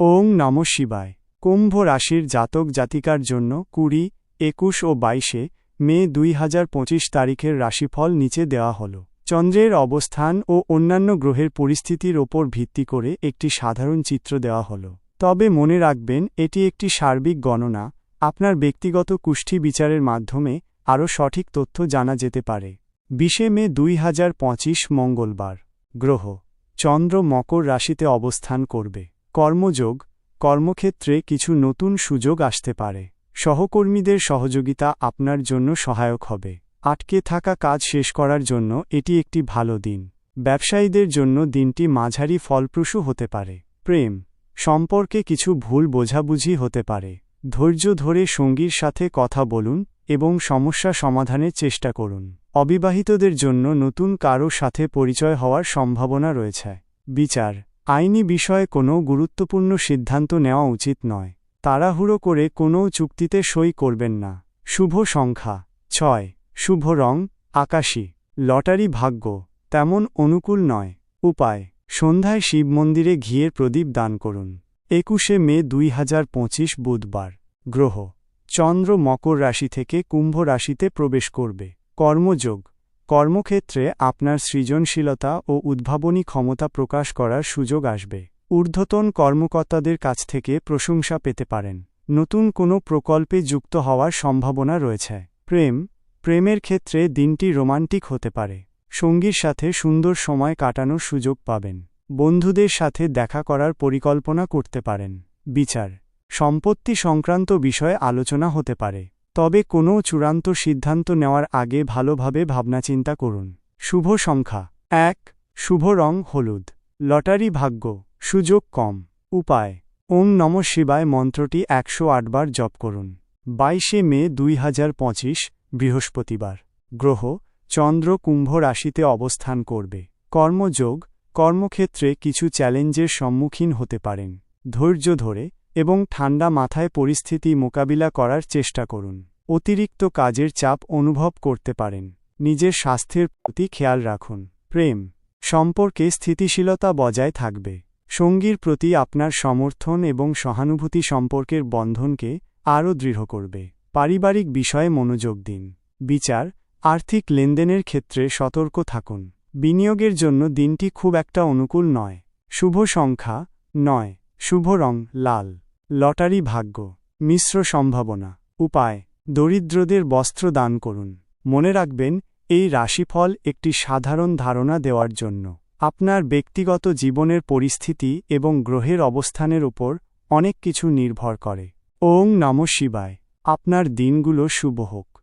ওং নম শিবায়। কুম্ভ রাশির জাতক জাতিকার জন্য কুড়ি, একুশ ও বাইশে মে দুই হাজার পঁচিশ তারিখের রাশিফল নিচে দেওয়া হল। চন্দ্রের অবস্থান ও অন্যান্য গ্রহের পরিস্থিতির ওপর ভিত্তি করে একটি সাধারণ চিত্র দেওয়া হল। তবে মনে রাখবেন, এটি একটি সার্বিক গণনা। আপনার ব্যক্তিগত কুষ্ঠি বিচারের মাধ্যমে আরও সঠিক তথ্য জানা যেতে পারে। বিশে মে দুই হাজার পঁচিশ মঙ্গলবার। গ্রহ। চন্দ্র মকর রাশিতে অবস্থান করবে। কর্মযোগ, কর্মক্ষেত্রে কিছু নতুন সুযোগ আসতে পারে। সহকর্মীদের সহযোগিতা আপনার জন্য সহায়ক হবে। আটকে থাকা কাজ শেষ করার জন্য এটি একটি ভালো দিন। ব্যবসায়ীদের জন্য দিনটি মাঝারি ফলপ্রসূ হতে পারে। প্রেম, সম্পর্কে কিছু ভুল বোঝাবুঝি হতে পারে। ধৈর্য ধরে সঙ্গীর সাথে কথা বলুন এবং সমস্যা সমাধানের চেষ্টা করুন। অবিবাহিতদের জন্য নতুন কারও সাথে পরিচয় হওয়ার সম্ভাবনা রয়েছে। বিচার আইনি বিষয়ে কোনো গুরুত্বপূর্ণ সিদ্ধান্ত নেওয়া উচিত নয়। তাড়াহুড়ো করে কোনো চুক্তিতে সই করবেন না। শুভ সংখ্যা। ছয়। শুভ রং, আকাশী। লটারি ভাগ্য। তেমন অনুকূল নয়। উপায়। সন্ধ্যায় শিব মন্দিরে ঘিয়ের প্রদীপ দান করুন। একুশে মে দুই হাজার পঁচিশ বুধবার। গ্রহ। চন্দ্র মকর রাশি থেকে কুম্ভ রাশিতে প্রবেশ করবে। কর্মযোগ। কর্মক্ষেত্রে আপনার সৃজনশীলতা ও উদ্ভাবনী ক্ষমতা প্রকাশ করার সুযোগ আসবে। ঊর্ধ্বতন কর্মকর্তাদের কাছ থেকে প্রশংসা পেতে পারেন। নতুন কোনো প্রকল্পে যুক্ত হওয়ার সম্ভাবনা রয়েছে। প্রেম, প্রেমের ক্ষেত্রে দিনটি রোমান্টিক হতে পারে। সঙ্গীর সাথে সুন্দর সময় কাটানোর সুযোগ পাবেন। বন্ধুদের সাথে দেখা করার পরিকল্পনা করতে পারেন। বিচার, সম্পত্তি সংক্রান্ত বিষয়ে আলোচনা হতে পারে। তবে কোনো চূড়ান্ত সিদ্ধান্ত নেওয়ার আগে ভালোভাবে ভাবনাচিন্তা করুন। শুভ সংখ্যা। এক, শুভ রং হলুদ। লটারি ভাগ্য। সুযোগ কম। উপায়। ওং নম শিবায় মন্ত্রটি একশো আটবার জপ করুন। বাইশে মে দুই হাজার পঁচিশ, বৃহস্পতিবার। গ্রহ, চন্দ্র কুম্ভ রাশিতে অবস্থান করবে। কর্মযোগ, কর্মক্ষেত্রে কিছু চ্যালেঞ্জের সম্মুখীন হতে পারেন। ধৈর্য ধরে এবং ঠান্ডা মাথায় পরিস্থিতি মোকাবিলা করার চেষ্টা করুন। অতিরিক্ত কাজের চাপ অনুভব করতে পারেন। নিজের স্বাস্থ্যের প্রতি খেয়াল রাখুন। প্রেম সম্পর্কে স্থিতিশীলতা বজায় থাকবে। সঙ্গীর প্রতি আপনার সমর্থন এবং সহানুভূতি সম্পর্কের বন্ধনকে আরও দৃঢ় করবে। পারিবারিক বিষয়ে মনোযোগ দিন। বিচার, আর্থিক লেনদেনের ক্ষেত্রে সতর্ক থাকুন। বিনিয়োগের জন্য দিনটি খুব একটা অনুকূল নয়। শুভ সংখ্যা নয়। শুভ রং, লাল। লটারি ভাগ্য। মিশ্র সম্ভাবনা। উপায় দরিদ্রদের বস্ত্র দান করুন। মনে রাখবেন, এই রাশিফল একটি সাধারণ ধারণা দেওয়ার জন্য। আপনার ব্যক্তিগত জীবনের পরিস্থিতি এবং গ্রহের অবস্থানের উপর অনেক কিছু নির্ভর করে। ওং নম শিবায়। আপনার দিনগুলো শুভ হোক।